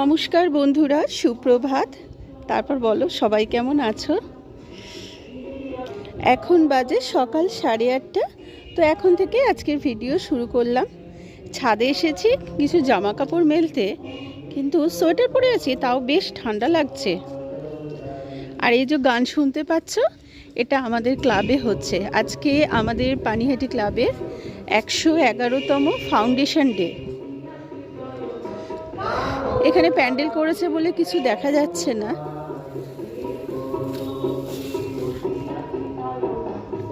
নমস্কার বন্ধুরা, সুপ্রভাত। তারপর বলো, সবাই কেমন আছো? এখন বাজে সকাল সাড়ে আটটা। তো এখন থেকে আজকের ভিডিও শুরু করলাম। ছাদে এসেছি কিছু জামা কাপড় মেলতে, কিন্তু সোয়েটার পরে আছি, তাও বেশ ঠান্ডা লাগছে। আর এই যে গান শুনতে পাচ্ছ, এটা আমাদের ক্লাবে হচ্ছে। আজকে আমাদের পানিহাটি ক্লাবের একশো এগারোতম ফাউন্ডেশন ডে। এখানে প্যান্ডেল করেছে বলে কিছু দেখা যাচ্ছে না।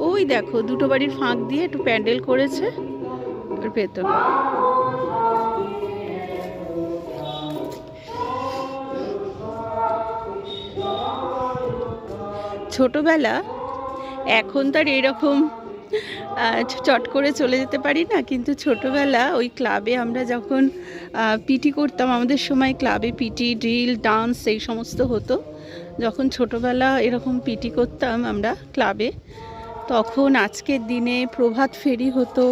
ওই দেখো, দুটো বাড়ির ফাঁক দিয়ে একটু প্যান্ডেল করেছে ওর ভেতর। ছোটবেলা, এখন তার এরকম চট করে চলে যেতে পারি না। কিন্তু ছোটবেলা ওই ক্লাবে আমরা যখন পিটি করতাম, আমাদের সময় ক্লাবে পিটি ড্রিল ডান্স এই সমস্ত হতো। যখন ছোটবেলা এরকম পিটি করতাম আমরা ক্লাবে, তখন আজকের দিনে প্রভাত ফেরি হতো,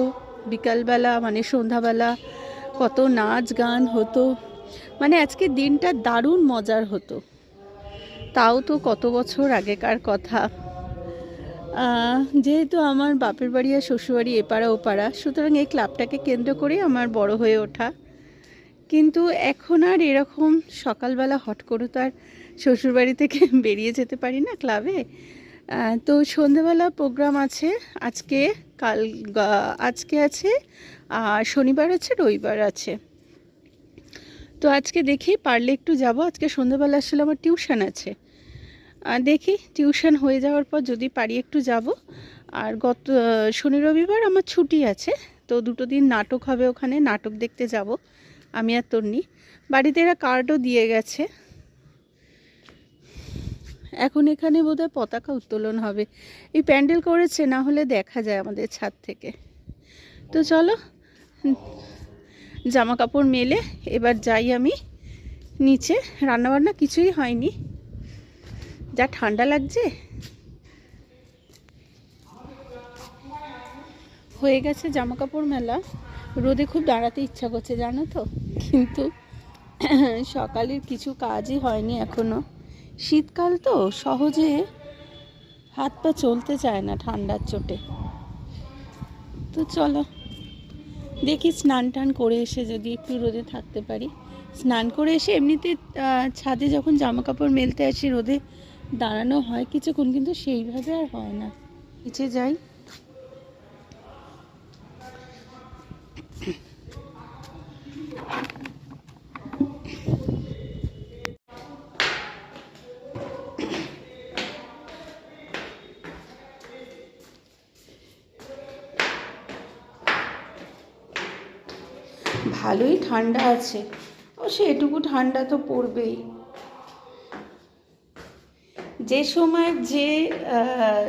বিকালবেলা মানে সন্ধ্যাবেলা কত নাচ গান হতো। মানে আজকের দিনটা দারুণ মজার হতো। তাও তো কত বছর আগেকার কথা। যেহেতু আমার বাপের বাড়ি আর শ্বশুরবাড়ি এপাড়া ওপাড়া সুতরাং এই ক্লাবটাকে কেন্দ্র করে আমার বড় হয়ে ওঠা। কিন্তু এখন আর এরকম সকালবেলা হট করে তো আর শ্বশুরবাড়ি থেকে বেরিয়ে যেতে পারি না ক্লাবে। তো সন্ধেবেলা প্রোগ্রাম আছে, আজকে কাল আজকে আছে, আর শনিবার আছে, রবিবার আছে। তো আজকে দেখি, পারলে একটু যাব। আজকে সন্ধেবেলা আসলে আমার টিউশন আছে। দেখি টিউশন হয়ে যাওয়ার পর যদি পারি একটু যাব। আর গত শনি রবিবার আমার ছুটি আছে, তো দুটো দিন নাটক হবে ওখানে, নাটক দেখতে যাব, আমি আর তন্নি। বাড়িতে এরা কার্ডও দিয়ে গেছে। এখন এখানে বোধহয় পতাকা উত্তোলন হবে। এই প্যান্ডেল করেছে, না হলে দেখা যায় আমাদের ছাদ থেকে। তো চলো জামা কাপড় মেলে, এবার যাই আমি নিচে। রান্নাবান্না কিছুই হয়নি। যা ঠান্ডা লাগছে? হয়ে গেছে জামা কাপড় মেলা। রোদে খুব দাঁড়াতে ইচ্ছা করছে, জানো তো? কিন্তু সকালের কিছু কাজই হয়নি এখনও। শীতকাল তো, সহজে হাত পা চলতে চায় না ঠান্ডার চোটে। তো চলো, দেখি স্নান টান করে এসে যদি একটু রোদে থাকতে পারি। স্নান করে এসে এমনিতে ছাদে যখন জামা কাপড় মেলতে আসি রোদে দাঁড়ানো হয় কিছুক্ষণ, কিন্তু সেইভাবে আর হয় না। নিচে যাই। ভালোই ঠান্ডা আছে। ও এটুকু ঠান্ডা তো পড়বেই। যে সময় যে আহ,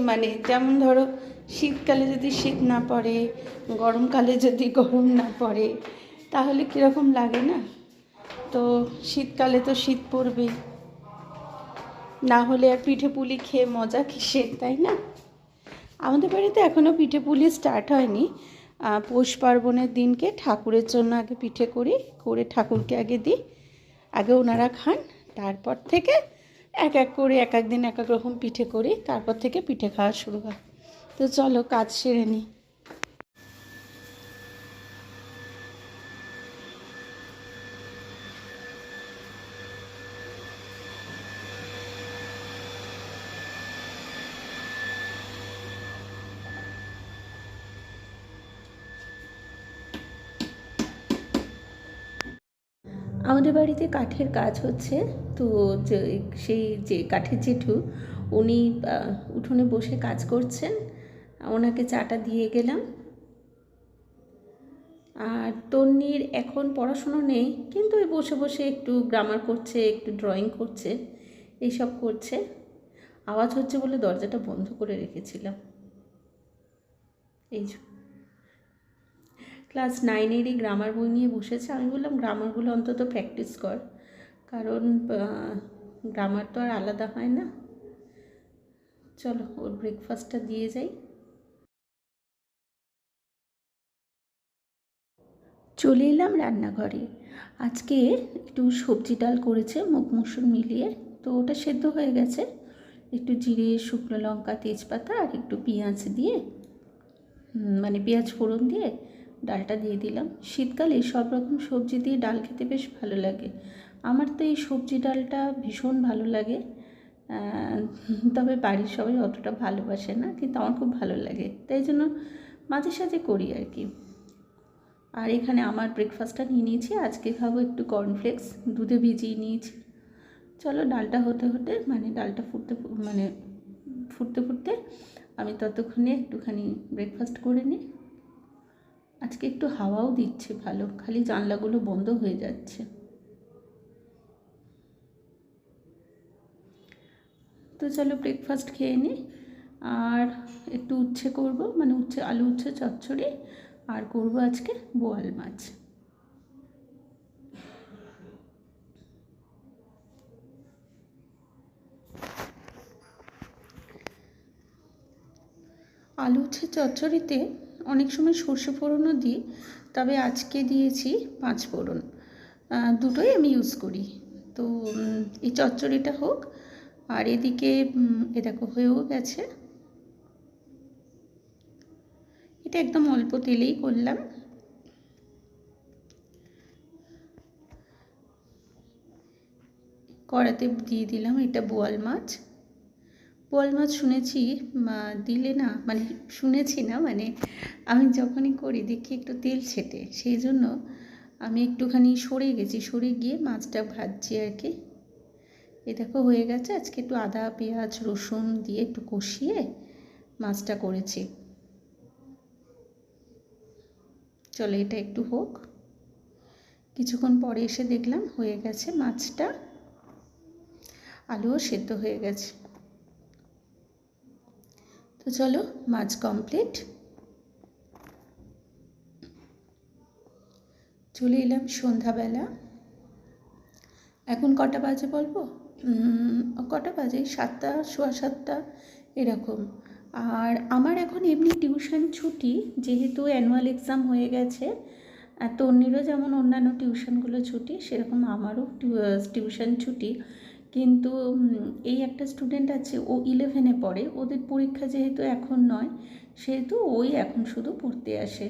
মানে যেমন ধরো শীতকালে যদি শীত না পড়ে গরমকালে যদি গরম না পড়ে তাহলে কীরকম লাগে না? তো শীতকালে তো শীত পড়বেই না হলে আর পিঠে পুলি খেয়ে মজা কিসের তাই না? আমাদের বাড়িতে এখনও পিঠে পুলি স্টার্ট হয়নি। পৌষ পার্বণের দিনকে ঠাকুরের জন্য আগে পিঠে করি করে ঠাকুরকে আগে দিই। আগে ওনারা খান তারপর থেকে এক এক করে, এক এক দিন এক এক রকম পিঠে করি, তারপর থেকে পিঠে খাওয়া শুরু হয়। তো চলো, কাজ সেরে নিই আমাদের বাড়িতে কাঠের কাজ হচ্ছে। তো সেই যে কাঠের জেঠু, উনি উঠোনে বসে কাজ করছেন। ওনাকে চাটা দিয়ে গেলাম। আর তন্নির এখন পড়াশুনো নেই, কিন্তু ওই বসে বসে একটু গ্রামার করছে, একটু ড্রয়িং করছে, এইসব করছে। আওয়াজ হচ্ছে বলে দরজাটা বন্ধ করে রেখেছিলাম। এই ক্লাস নাইনেরই গ্রামার বই নিয়ে বসেছে। আমি বললাম গ্রামারগুলো অন্তত প্র্যাকটিস কর। কারণ গ্রামার তো আর আলাদা হয় না। চলো, ওর ব্রেকফাস্টটা দিয়ে যাই। চলে এলাম রান্নাঘরে। আজকে একটু সবজি ডাল করেছে, মুগ মুসুর মিলিয়ে। তো ওটা সেদ্ধ হয়ে গেছে। একটু জিরে, শুকনো লঙ্কা, তেজপাতা আর একটু পেঁয়াজ দিয়ে মানে পেঁয়াজ ফোড়ন দিয়ে ডালটা দিয়ে দিলাম। শীতকালে সব রকম সবজি দিয়ে ডাল খেতে বেশ ভালো লাগে। আমার তো এই সবজি ডালটা ভীষণ ভালো লাগে। তবে বাড়ির সবাই অতটা ভালোবাসে না, কিন্তু আমার খুব ভালো লাগে। তাই জন্য মাঝে সাঝে করি আর কি। আর এখানে আমার ব্রেকফাস্টটা নিয়ে নিয়েছি। আজকে খাব একটু কর্নফ্লেক্স দুধে ভিজিয়ে নিয়েছি। চলো ডালটা হতে হতে মানে ডালটা ফুটতে মানে ফুটতে ফুটতে আমি ততক্ষণে একটুখানি ব্রেকফাস্ট করে নিই। আজকে একটু হাওয়াও দিচ্ছে ভালো, খালি জানলাগুলো বন্ধ হয়ে যাচ্ছে। তো চলো ব্রেকফাস্ট খেয়ে নিই আর একটু উচ্ছে করব মানে উচ্ছে, আলু উচ্ছে, চচ্চড়ি। আর করব আজকে বোয়াল মাছ। আলু উচ্ছে, চচ্চড়িতে অনেক সময় সর্ষে ফোড়নও দিই, তবে আজকে দিয়েছি পাঁচ ফোড়ন। দুটোই আমি ইউজ করি। তো এই চচ্চড়িটা হোক, আর এদিকে এ দেখো হয়েও গেছে। এটা একদম অল্প তেলেই করলাম। কড়াতে দিয়ে দিলাম এটা বোয়াল মাছ। বোয়াল মাছ শুনেছি দিলে না মানে শুনেছি না মানে আমি যখনই করি দেখি একটু তেল ছেটে, সেই জন্য আমি একটুখানি সরে গেছি, সরে গিয়ে মাছটা ভাজছি আর কি। এ দেখো হয়ে গেছে, আজকে একটু আদা, পেঁয়াজ, রসুন দিয়ে একটু কষিয়ে মাছটা করেছি। চলো এটা একটু হোক। কিছুক্ষণ পরে এসে দেখলাম হয়ে গেছে মাছটা। আলুও সেদ্ধ হয়ে গেছে। তো চলো, মাছ কমপ্লিট চলে এলাম সন্ধ্যাবেলা। এখন কটা বাজে বলব? কটা বাজে? সাতটা, সোয়া সাতটা, এরকম। আর আমার এখন এমনি টিউশন ছুটি, যেহেতু অ্যানুয়াল এক্সাম হয়ে গেছে তন্নিরও যেমন অন্যান্য টিউশনগুলো ছুটি, সেরকম আমারও টিউশন ছুটি। কিন্তু এই একটা স্টুডেন্ট আছে, ও ইলেভেনে পড়ে, ওদের পরীক্ষা যেহেতু এখন নয়, সেহেতু ওই এখন শুধু পড়তে আসে।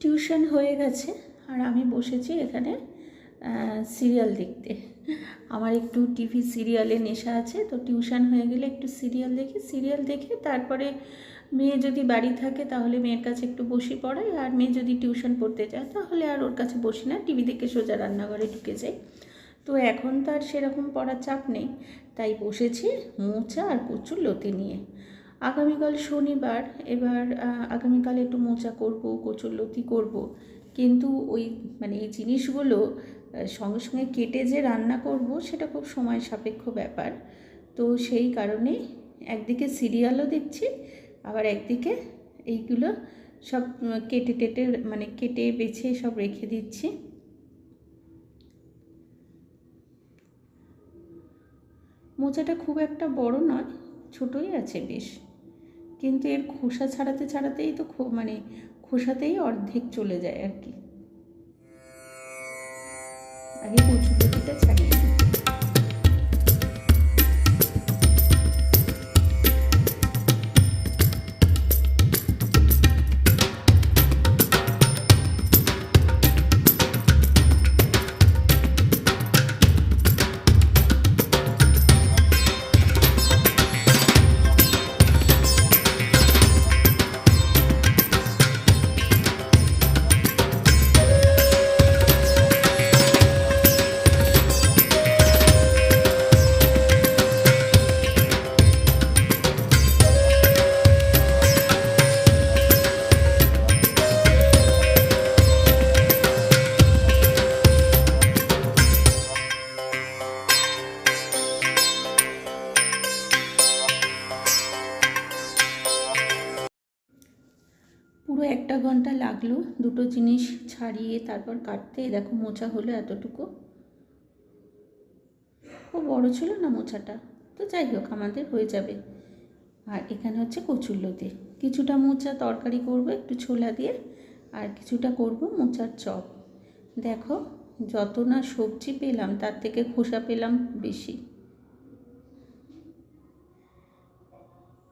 টিউশন হয়ে গেছে, আর আমি বসেছি এখানে সিরিয়াল দেখতে। আমার একটু টিভি সিরিয়ালে নেশা আছে, তো টিউশন হয়ে গেলে একটু সিরিয়াল দেখি সিরিয়াল দেখে তারপরে মেয়ে যদি বাড়ি থাকে তাহলে মেয়ের কাছে একটু বসি পড়াই আর মেয়ে যদি টিউশন পড়তে যায় তাহলে আর ওর কাছে বসি না, টিভি দেখে সোজা রান্নাঘরে ঢুকে যাই তো এখন তো আর সেরকম পড়ার চাপ নেই, তাই বসেছি মোচা আর কচুর লতি নিয়ে। আগামীকাল শনিবার, এবার আগামীকাল একটু মোচা করব, কচুর লতি করব। কিন্তু ওই মানে এই জিনিসগুলো সঙ্গে সঙ্গে কেটে যে রান্না করব সেটা খুব সময় সাপেক্ষ ব্যাপার। তো সেই কারণে একদিকে সিরিয়ালও দেখছি আবার একদিকে এইগুলো সব কেটে টেটে মানে কেটে বেছে সব রেখে দিচ্ছি। মোচাটা খুব একটা বড় নয়, ছোটই আছে বেশ। কিন্তু এর খোসা ছাড়াতে ছাড়াতেই তো মানে খোসাতেই অর্ধেক চলে যায় আর কি। আগে কচুপতিটা ছাড়িয়ে ঘণ্টা লাগল দুটো জিনিস ছাড়িয়ে তারপর কাটতে। দেখো মোচা হলো এতটুকু। ও বড় ছিল না মোচাটা? তো যাই হোক, আমাদের হয়ে যাবে। আর এখানে হচ্ছে কচুরলতি কিছুটা মোচা তরকারি করব, একটু ছোলা দিয়ে, আর কিছুটা করব মোচার চপ। দেখো, যত না সবজি পেলাম, তার থেকে খোসা পেলাম বেশি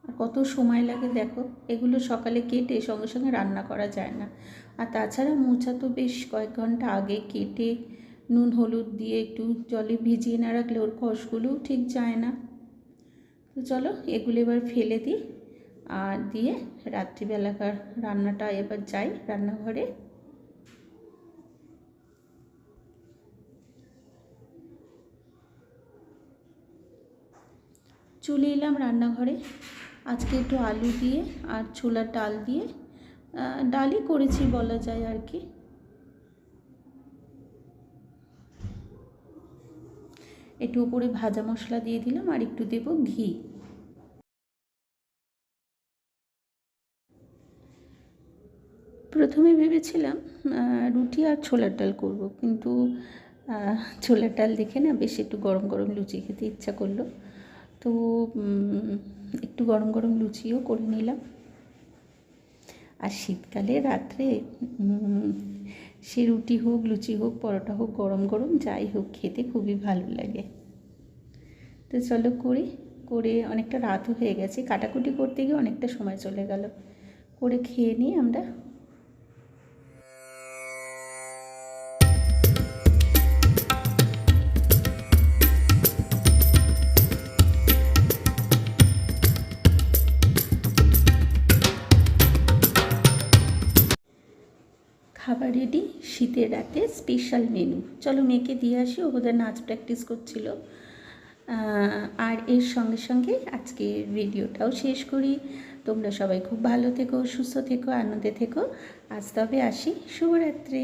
আর কত সময় লাগে দেখো? এগুলো সকালে কেটে সঙ্গে সঙ্গে রান্না করা যায় না। আর তাছাড়া মোচা তো বেশ কয়েক ঘণ্টা আগে কেটে নুন, হলুদ দিয়ে একটু জলে ভিজিয়ে না রাখলে ওর কষগুলোও ঠিক যায় না। তো চলো এগুলো এবার ফেলে দিই আর দিয়ে রাত্রিবেলাকার রান্নাটা এবার যাই রান্নাঘরে। চলে এলাম রান্নাঘরে। আজকে একটু আলু দিয়ে আর ছোলার ডাল দিয়ে ডালই করেছি বলা যায় আর কি। একটু উপরে ভাজা মশলা দিয়ে দিলাম আর একটু দেবো ঘি। প্রথমে ভেবেছিলাম রুটি আর ছোলার ডাল করব, কিন্তু ছোলার ডাল দেখে না বেশ একটু গরম গরম লুচি খেতে ইচ্ছা করল। তো একটু গরম গরম লুচিও করে নিলাম। আর শীতকালে রাত্রে সে রুটি হোক, লুচি হোক, পরোটা হোক, গরম গরম যাই হোক, খেতে খুবই ভালো লাগে। তো চলো করি, করে অনেকটা রাতও হয়ে গেছে। কাটাকুটি করতে গিয়ে অনেকটা সময় চলে গেল। করে খেয়ে নিয়ে আমরা রেডি শীতের রাতে স্পেশাল মেনু চলো মেয়েকে দিয়ে আসি, ও বোধহয় নাচ প্র্যাকটিস করছিল। আর এর সঙ্গে সঙ্গে আজকে ভিডিওটাও শেষ করি। তোমরা সবাই খুব ভালো থেকো, সুস্থ থেকো, আনন্দে থেকো। আজ তবে আসি। শুভরাত্রি।